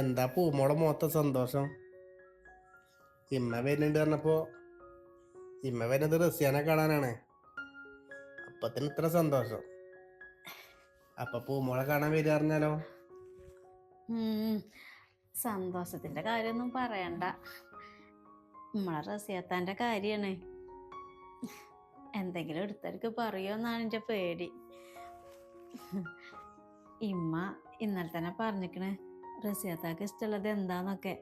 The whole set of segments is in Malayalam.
എന്താ പൂമോളെ മൊത്തം സന്തോഷം? ഇമ്മ വരുന്നുണ്ട് പറഞ്ഞപ്പോ ഇമ്മ വരുന്നത് റസ്യാനെ കാണാനാണ്. അപ്പത്തിന് ഇത്ര സന്തോഷം. അപ്പൊ പൂമോളെ കാണാൻ വരിക പറഞ്ഞാലോ? സന്തോഷത്തിന്റെ കാര്യമൊന്നും പറയണ്ട. നമ്മളെ റസിയാത്താന്റെ കാര്യാണ് എന്തെങ്കിലും എടുത്തെടുക്ക് പറയുമെന്നാണ് എന്റെ പേടി. ഇമ്മ ഇന്നലെ തന്നെ പറഞ്ഞിക്കണ് റസിയാത്താക്ക് ഇഷ്ടമുള്ളത് എന്താന്നൊക്കെ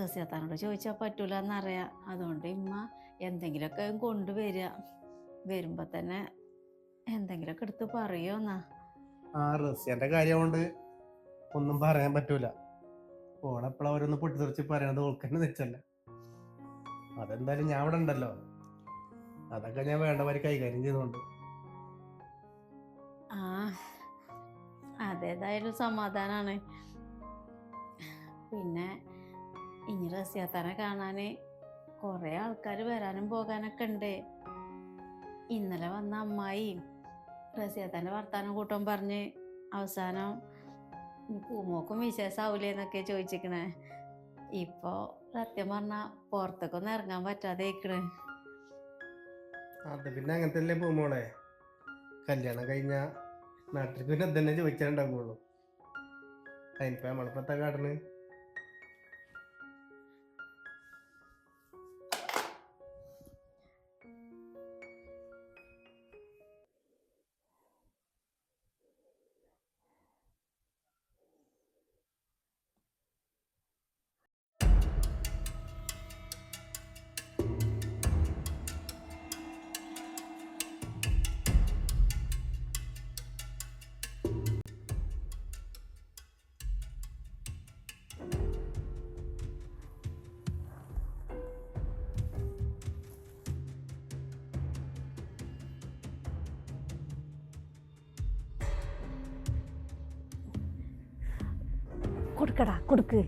റസിയാത്താനോട് ചോദിച്ചാൽ പറ്റൂല എന്നറിയാം അതുകൊണ്ട് ഇമ്മ എന്തെങ്കിലുമൊക്കെ കൊണ്ടുവരിക. വരുമ്പോ തന്നെ എന്തെങ്കിലുമൊക്കെ എടുത്ത് പറയുമെന്നാ ആ റസിയാന്റെ കാര്യം കൊണ്ട് ഒന്നും പറയാൻ പറ്റൂല. ഓളെപ്പോഴും അവരൊന്ന് പൊട്ടിത്തെറിച്ച് പറയണത് ഓൾക്കന്നെ തെച്ചല്ല അതെന്തായാലും ഞാൻ ഇവിടെ ഉണ്ടല്ലോ. അതൊക്കെ ഞാൻ വേണ്ടവർ കൈകാര്യം ചെയ്തോണ്ട്. ആ അതേതായാലും സമാധാനാണ്. പിന്നെ ഇനി റസിയാത്താനെ കാണാന് കുറെ ആൾക്കാർ വരാനും പോകാനൊക്കെ ഉണ്ട്. ഇന്നലെ വന്ന അമ്മായി റസിയാത്താന്റെ വർത്താനം കൂട്ടം പറഞ്ഞ് അവസാനം പൂമോക്കും പൂമോക്കും എന്നൊക്കെ ചോദിച്ചിക്കണേ. ഇപ്പൊ സത്യം പറഞ്ഞ പുറത്തേക്കൊന്നും ഇറങ്ങാൻ പറ്റാതെ അത് പിന്നെ അങ്ങനത്തെ അല്ലേ പൂമോളെ കല്യാണം കഴിഞ്ഞ നാട്ടിൽ പിന്നെ ഇതന്നെ ചോദിച്ചാലുണ്ടാവുള്ളൂ അതിനിപ്പോ നമ്മളിപ്പോ എത്താൻ കാടന് കൊടുക്കടാ കൊടുക്ക്.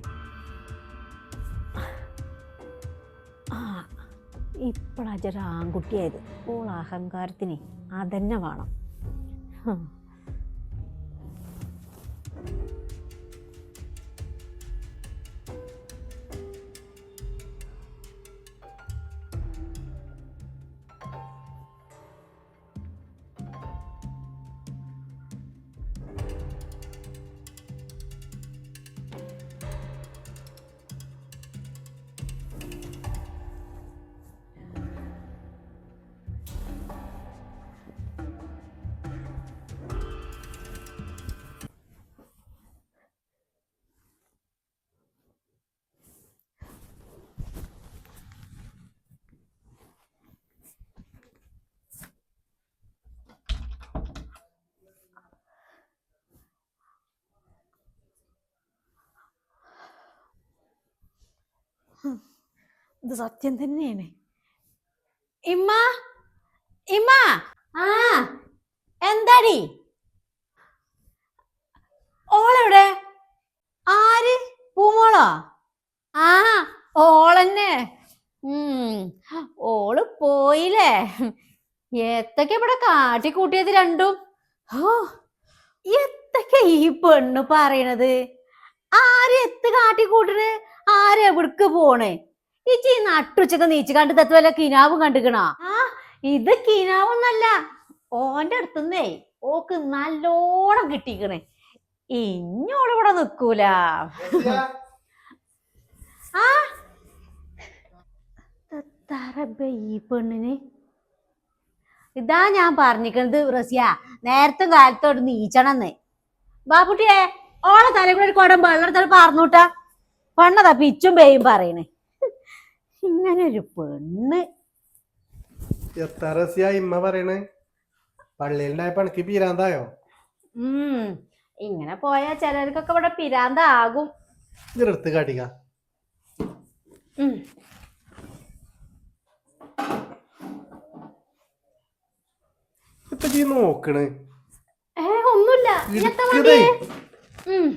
ആ ഇപ്പോഴാ ചെറിയ ആൺകുട്ടിയായത് ഓൾ അഹങ്കാരത്തിന് അതന്നെ വേണം. ഹും. സത്യം തന്നെയാണ്. ഇമ്മ ഇമ്മ ആ എന്താടി? ഓളെവിടെ? ആര്? പൂമോളോ? ആ ഓളന്നെ. ഉം ഓൾ പോയില്ലേ? എത്തൊക്കെ ഇവിടെ കാട്ടിക്കൂട്ടിയത് രണ്ടും? ഓ എത്തൊക്കെ ഈ പെണ്ണ് പറയണത്? ആര് എത്ത് കാട്ടിക്കൂട്ടണ് ആരെവിടക്ക് പോണേ? ഇച്ചി ഈ നട്ടുച്ചക്ക് നീച്ച് കണ്ട് തത്തുവല്ല കിനാവും കണ്ടുക്കണോ? ആ ഇത് കിനാവൊന്നല്ല. ഓന്റെ അടുത്തുനിന്നേ ഓക്ക് നല്ലോണം കിട്ടിക്കണേ. ഇഞ്ഞോളിവിടെ നിക്കൂല. ആ? തറബ ഈ പെണ്ണിന്. ഇതാ ഞാൻ പറഞ്ഞിക്കണത് റസിയ. നേരത്തെ കാലത്തോട് നീച്ചണമെന്ന് ബാബുട്ടിയെ ഓളെ തലകൂടെ ഒരു കുടം വെള്ളത്തിൽ പറഞ്ഞൂട്ടാ. പണ്ണതാ പിച്ചും പേയും പറയണേ. ഇങ്ങനെ ഒരു പെണ്ണ്. എത്ര റസിയ ഇമ്മ പറയണേ? പള്ളിയിലുണ്ടായ പണിക്ക് പീരാന്തായോ? ഉം. ഇങ്ങനെ പോയാ ചിലർക്കൊക്കെ ഇവിടെ പിരാന്താകും. ഇതെടുത്ത് കാട്ടിക്ക. ഉം. ഇപ്പൊ നീ നോക്കണ്. ഏ ഒന്നുമില്ല. ഉം.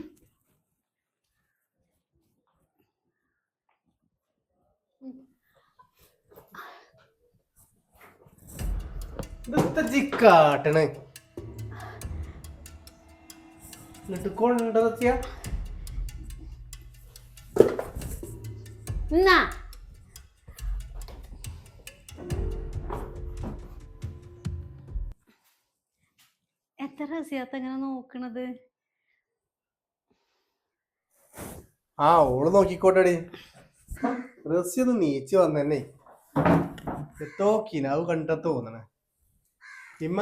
എത്ര അസിയാത്തങ്ങനെ നോക്കണത്? ആ ഓൾ നോക്കിക്കോട്ടെടി. റസിയത് നീച്ചു വന്നെ എത്തോ കിനാവ് കണ്ടിട്ട് തോന്നണേ. ഇമ്മ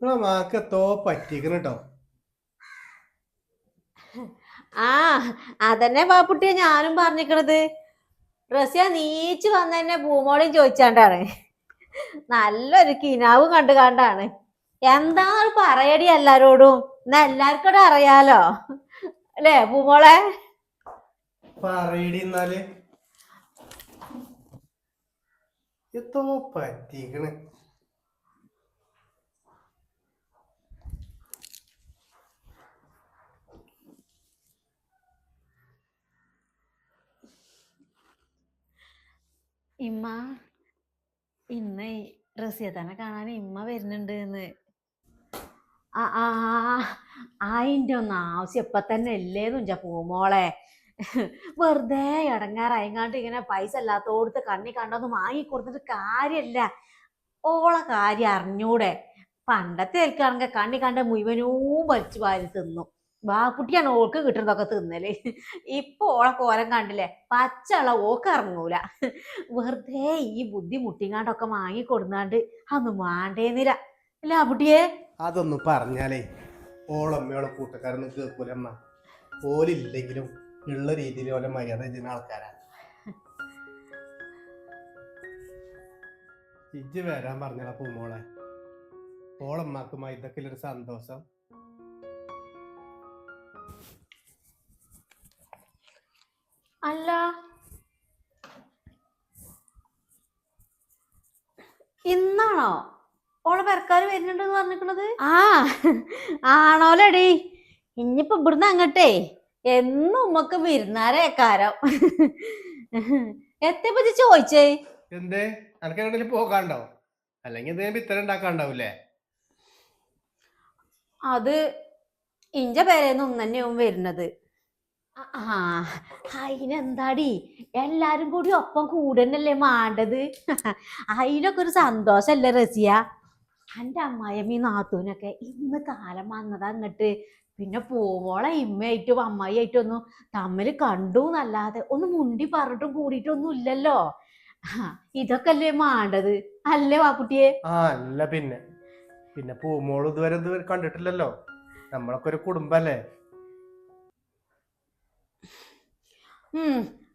നിങ്ങളെ മാക്ക് എത്തോ പറ്റിക്കണ കേട്ടോ ആ അതന്നെ പാപ്പുട്ടിയെ ഞാനും പറഞ്ഞിക്കണത്. റസിയ നീച്ച് വന്നെ ഭൂമോളിയും ചോദിച്ചാണ്ടാണ്. നല്ലൊരു കിനാവ് കണ്ടു കണ്ടാണ് എന്താണ് പറയടി എല്ലാരോടും? എന്നാ എല്ലാവർക്കും കൂടെ അറിയാലോ. അല്ലേ ഭൂമോളെ? പറയടി എന്നാൽ. എത്തോ പറ്റിക്കണ്. ഇമ്മ ഇന്ന് റസിയത്തനെ കാണാൻ ഇമ്മ വരുന്നുണ്ട് എന്ന് ആ ആ അതിന്റെ ഒന്നും ആവശ്യം ഇപ്പൊ തന്നെ അല്ലേ തുഞ്ച പൂമോളെ വെറുതെ ഇടങ്ങാറായിങ്ങാണ്ട് ഇങ്ങനെ പൈസ അല്ലാത്തോടത്ത് കണ്ണി കണ്ടൊന്നും വാങ്ങി കൊടുത്തിട്ട് കാര്യമല്ല ഓളെ കാര്യം അറിഞ്ഞൂടെ. പണ്ടത്തെ ഏൽക്കാണെങ്കിൽ കണ്ണി കണ്ട മുഴുവനും വലിച്ചു വാരി തിന്നു. വാക്കുട്ടിയാണ് ഓൾക്ക് കിട്ടുന്നതൊക്കെ തിന്നൽ. ഇപ്പൊ ഓളെ കോലം കണ്ടില്ലേ പച്ചള ഓക്ക് ഇറങ്ങൂല. വെറുതെ ഈ ബുദ്ധി മുട്ടിങ്ങാണ്ടൊക്കെ വാങ്ങി കൊടുന്നാണ്ട് അതൊന്നും വേണ്ടേന്നില്ല. അല്ല കുട്ടിയെ അതൊന്നും പറഞ്ഞാലേ ഓളമ്മയോളെ കൂട്ടക്കാരൊന്നും കേൾക്കൂലമ്മ ഓലില്ലെങ്കിലും ഉള്ള രീതിയിൽ ഓലെ മര്യാദ ചെയ്യുന്ന ആൾക്കാരാ. ഇജ്ജ് വരാൻ പറഞ്ഞാ പൂമോളെ ഓളമ്മക്കുമായി ഇതൊക്കെ ഒരു സന്തോഷം. അല്ല. ഇന്നാണോ? ഓളെ പെരക്കാര് വരുന്നുണ്ടെന്ന് പറഞ്ഞിരിക്കണത് ആ ആണോലടി. ഇനിയിപ്പോ ഇവിടുന്ന് അങ്ങട്ടേ. എന്നും ഉമ്മക്ക് വിരുന്നാരേക്കാരം എത്തിയപ്പോ ഇജ്ജ് ചോയിച്ചേ എന്തേ? അനക്ക് പോകാണ്ടോ അല്ലെങ്കിൽ എന്തെങ്കിലും ഇത്തരം ഉണ്ടാക്കാണ്ടാവൂലേ അത് ഇഞ്ച പേരേന്ന് ഒന്ന് തന്നെയാവും വരുന്നത്. അതിനെന്താടി എല്ലാരും കൂടി ഒപ്പം കൂടുന്നല്ലേ മാണ്ടത്? അതിനൊക്കെ ഒരു സന്തോഷല്ലേ റസിയ? എന്റെ അമ്മായിയമ്മയും നാത്തൂനൊക്കെ ഇന്ന് കാലം വന്നതാ അങ്ങട്ട് പിന്നെ പോവോളെ ഇമ്മയായിട്ടും അമ്മായിയായിട്ടും ഒന്നും തമ്മിൽ കണ്ടു എന്നല്ലാതെ ഒന്ന് മുണ്ടി പറഞ്ഞിട്ടും കൂടിയിട്ടൊന്നും ഇല്ലല്ലോ. ഇതൊക്കെ അല്ലേ മാണ്ടത്? അല്ലേ വാക്കുട്ടിയെ? ആ അല്ല പിന്നെ. പിന്നെ പൂമോൾ ഇതുവരെ കണ്ടിട്ടില്ലല്ലോ. നമ്മളൊക്കെ ഒരു കുടുംബല്ലേ.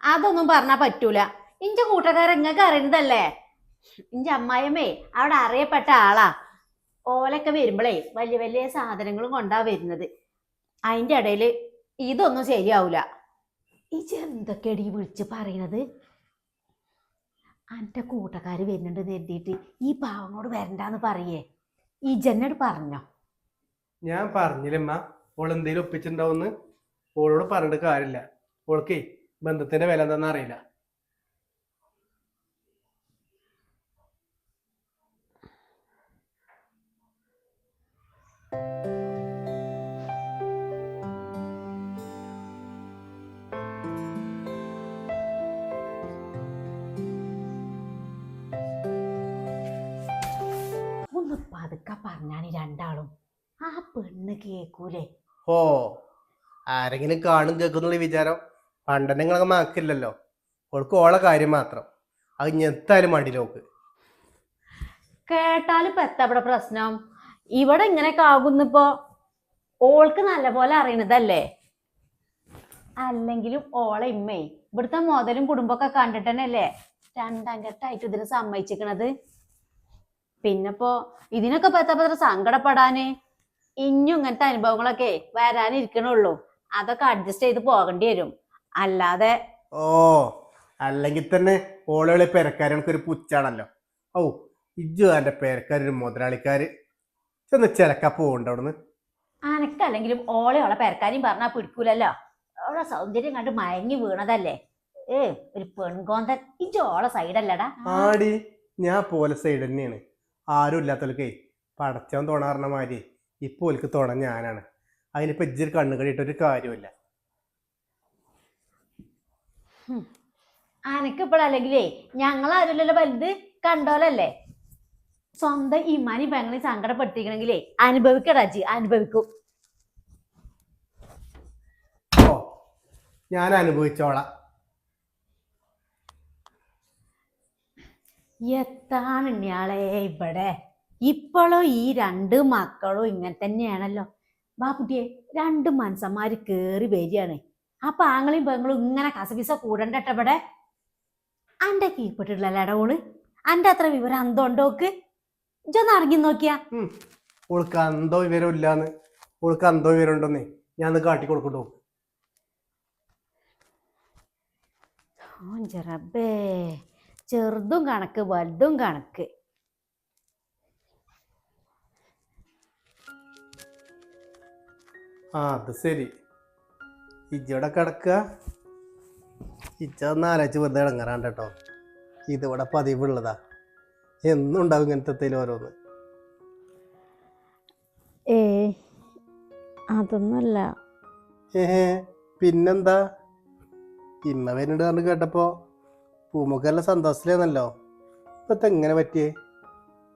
അതൊന്നും പറഞ്ഞാ പറ്റൂല. ഇന്റെ കൂട്ടുകാരൻ ഇങ്ങക്ക് അറിയുന്നതല്ലേ? ഇഞ്ച അമ്മായിയമ്മേ അവിടെ അറിയപ്പെട്ട ആളാ. ഓലൊക്കെ വരുമ്പളേ വലിയ വലിയ സാധനങ്ങളും കൊണ്ടാ വരുന്നത്. അതിന്റെ ഇടയിൽ ഇതൊന്നും ശരിയാവൂല. ഈ എന്തൊക്കെയാടി ഈ വിളിച്ച് പറയണത്? അന്റെ കൂട്ടക്കാർ വരുന്നുണ്ട് എഴുതിയിട്ട് ഈ പാവനോട് വരണ്ടാന്ന് പറയേ. ഈ ജന്നോട് പറഞ്ഞോ? ഞാൻ പറഞ്ഞില്ലമ്മ. ഓൾ എന്തേലും ഒപ്പിച്ചിട്ടുണ്ടാവുന്ന് ഓളോട് പറഞ്ഞിട്ട് കാര്യമില്ല. ഓൾക്കേ ബന്ധത്തിന്റെ വില എന്താണെന്ന് അറിയില്ല. ഒന്ന് പതുക്കെ പറഞ്ഞാണ് ഈ രണ്ടാളും. ആ പെണ്ണ് കേക്കൂലേ? ഓ ആരെങ്കിലും കാണും കേൾക്കുന്നുള്ള വിചാരം. പണ്ടന്നെ നിങ്ങളൊക്കെ മാക്കില്ലല്ലോ. ഓൾക്ക് ഓളെ കാര്യം മാത്രം. അത് ഞെത്താലും മടിലോക്ക് കേട്ടാലും എത്താ പ്രശ്നം? ഇവിടെ ഇങ്ങനെയൊക്കെ ആകുന്നിപ്പോ ഓൾക്ക് നല്ല പോലെ അറിയണതല്ലേ? അല്ലെങ്കിലും ഓളെ ഇമ്മേ ഇവിടുത്തെ മുതലും കുടുംബമൊക്കെ കണ്ടിട്ട് തന്നെയല്ലേ? രണ്ടങ്കട്ടായിട്ട് ഇതിന് സമ്മതിച്ചിക്കണത്. പിന്നെപ്പോ ഇതിനൊക്കെ പറ്റപ്പത്ര സങ്കടപ്പെടാന്? ഇനിയും ഇങ്ങനത്തെ അനുഭവങ്ങളൊക്കെ വരാനിരിക്കണുള്ളൂ. അതൊക്കെ അഡ്ജസ്റ്റ് ചെയ്ത് പോകേണ്ടി വരും. അല്ലാതെ ഓ അല്ലെങ്കിൽ തന്നെ ഓളുകളെ പെരക്കാരനക്ക് ഒരു പുച്ചാണല്ലോ. ഓ ഇജു എന്റെ പേരക്കാരൊരു മുതലാളിക്കാര്. ചെന്ന് ചിലക്ക പോകണ്ട അവിടുന്ന്? അനക്കല്ലെങ്കിലും ഓളെ ഓളെ പറഞ്ഞാ പിടിക്കൂലല്ലോ. ഓളെ സൗന്ദര്യം കണ്ട് മയങ്ങി വീണതല്ലേ. ഏ ഒരു പെൺകോന്തൻ. ഇജു ഓളെ സൈഡല്ലടാ. ആടി ഞാൻ പോലെ സൈഡ് തന്നെയാണ്. ആരും ഇല്ലാത്തവൽക്കേ പടച്ചവൻ തുണ മാതിരി ഇപ്പൊ ഓൽക്ക് തുണ ഞാനാണ്. അതിനിപ്പോ ഇജ്ജൊരു കണ്ണു കടിയിട്ടൊരു കാര്യമില്ല അനക്കിപ്പോഴല്ലെങ്കിലേ ഞങ്ങളാരുമല്ലല്ലോ വലുത് കണ്ടോലല്ലേ? സ്വന്തം ഇമ്മാനി പെങ്ങളെ സങ്കടപ്പെടുത്തിക്കണെങ്കിലേ അനുഭവിക്കടാച്ചി അനുഭവിക്കും. ഓ ഞാൻ അനുഭവിച്ചോളാം. എത്താണ് ഇയാളെ ഇവിടെ? ഇപ്പോഴോ ഈ രണ്ട് മക്കളും ഇങ്ങനെ തന്നെയാണല്ലോ. ബാപ്പുട്ടിയെ രണ്ട് മനസ്സന്മാര് കേറി വരികയാണ്. അപ്പൊ ആങ്ങളെയും പെങ്ങളും ഇങ്ങനെ കസപിസ കൂടണ്ടട്ട ഇവിടെ അന്റെ കീഴ്പ്പെട്ടിട്ടുള്ള ഇടവോൾ അന്റെ അത്ര വിവരം അന്തോണ്ടോക്ക് ഇജൊന്ന് ഇറങ്ങി നോക്കിയാ. ഓൾക്ക് അന്തോ വിവരം ഇല്ലാന്ന്. ഓൾക്ക് അന്തോ വിവരം ഉണ്ടെന്നേ ഞാൻ കാട്ടി കൊടുക്കണ്ടോ റബ്ബേ. ചെറുതും കണക്ക് വലുതും കണക്ക്. ആ അത് ശരി. ഇജ്ജവിടെ കിടക്കുക ഇജ്ജ ഒന്ന് ആലോചിച്ച് വെറുതെ ഇടങ്ങാറാണ്ട് കേട്ടോ. ഇതിവിടെ പതിവുള്ളതാ. എന്നും ഉണ്ടാവും ഇങ്ങനത്തെ ഓരോന്ന്. ഏ അതൊന്നല്ല ഏഹേ പിന്നെന്താ? ഇമ്മ വരുന്നുണ്ട് പറഞ്ഞു കേട്ടപ്പോ. പൂമുക്കെല്ലാം സന്തോഷത്തിലാണല്ലോ. ഇപ്പത്തെ എങ്ങനെ പറ്റിയേ?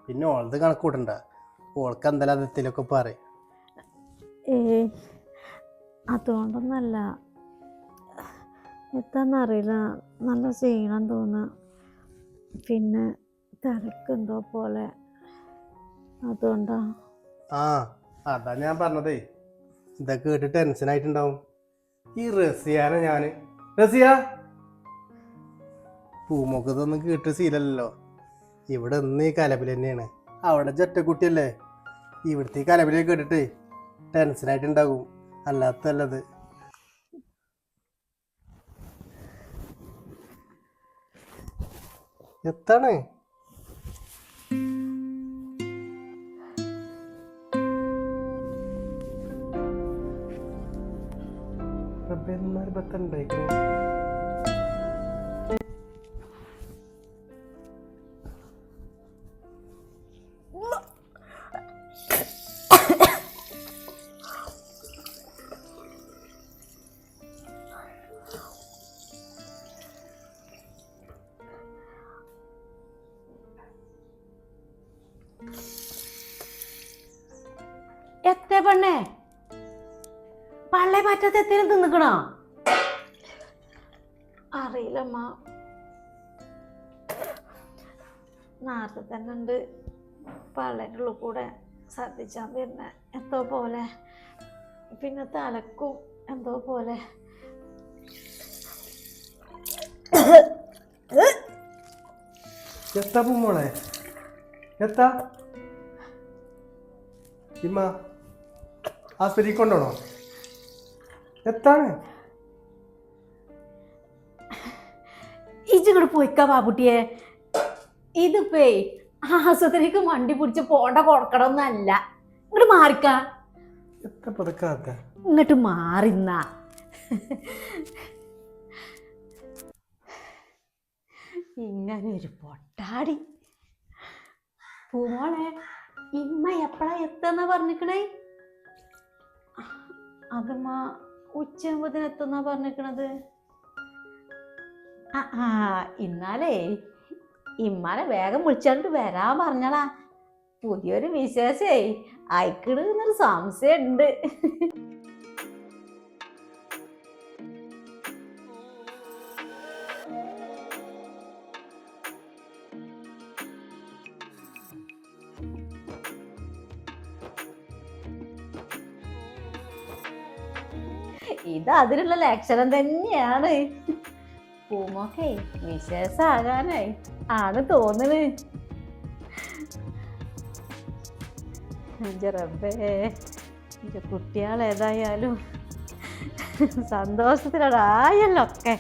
പിന്നെ ഓളത് കണക്കൂട്ടണ്ട ഓൾക്ക് എന്തായാലും അതിലൊക്കെ പറയും. ഏ അതുകൊണ്ടൊന്നല്ല. എത്താന്നറിയില്ല നല്ല ക്ഷീണം തോന്നുക പിന്നെ തിരക്കെന്തോ പോലെ. അതുകൊണ്ടാ. ആ അതാ ഞാൻ പറഞ്ഞതേ. ഇതൊക്കെ കേട്ട് ടെൻഷൻ ആയിട്ടുണ്ടാവും. ഈ റസിയാനെ ഞാൻ. റസിയ? പൂമുഖത്തൊന്നും കേട്ട് ശീലല്ലോ ഇവിടെ ഒന്ന് ഈ കലപിൽ തന്നെയാണ്. അവിടെ ജൊറ്റക്കുട്ടിയല്ലേ? ഇവിടുത്തെ ഈ കലപിലേക്ക് കേട്ടിട്ട് ടെൻഷൻ ആയിട്ടുണ്ടാകും. അല്ലാത്തല്ലത്. എത്താണ്? റബ്ബെന്മാർ ബത്തുണ്ടായിക്കണേ എത്തേ പെണ്ണേ? പള്ളേ പറ്റാത്ത എത്തിനും തിന്നിക്കണോ? അറിയില്ലമ്മ. നേരത്തെ തന്നെ ഉണ്ട്. പള്ളേന്റെ ഉള്ളിൽ കൂടെ ശ്രദ്ധിച്ചാൽ പിന്നെ എന്തോ പോലെ. പിന്നെ തലക്കും എന്തോ പോലെ. എത്താ പൂമോളെ എത്താ? ഇമ്മ. ആസ്പത്രിക്ക് കൊണ്ടോണോ എത്താണ്? ഇജിങ്ങോട്ട് പോയിക്കാ ബാബുട്ടിയെ. ഇതിപ്പേ ആശുപത്രിക്ക് വണ്ടി പിടിച്ച് പോണ്ട കൊടുക്കണമെന്നല്ല ഇങ്ങോട്ട് മാറിക്ക. ഇങ്ങോട്ട് മാറിന്ന ഇങ്ങനെ ഒരു പൊട്ടാടി. പൂമോളെ ഇമ്മ എപ്പോഴാ എത്തുന്ന പറഞ്ഞിക്കണേ? അതമ്മ ഉച്ചയാകുമ്പോഴത്തേന് എത്തുന്ന പറഞ്ഞിരിക്കണത് ആ ഇന്നാലേ ഇമ്മാനെ വേഗം വിളിച്ചാണ്ട് വരാൻ പറഞ്ഞടാ പുതിയൊരു വിശേഷേ. അയക്കിടുന്നൊരു എന്നൊരു ഇത് അതിനുള്ള ലക്ഷണം തന്നെയാണ്. പൂമോക്കെ വിശേഷാകാനായി ആണ് തോന്നണ്. എന്റെ റബ്ബേ എന്റെ കുട്ടികൾ ഏതായാലും സന്തോഷത്തിലടായല്ലോ ഒക്കെ.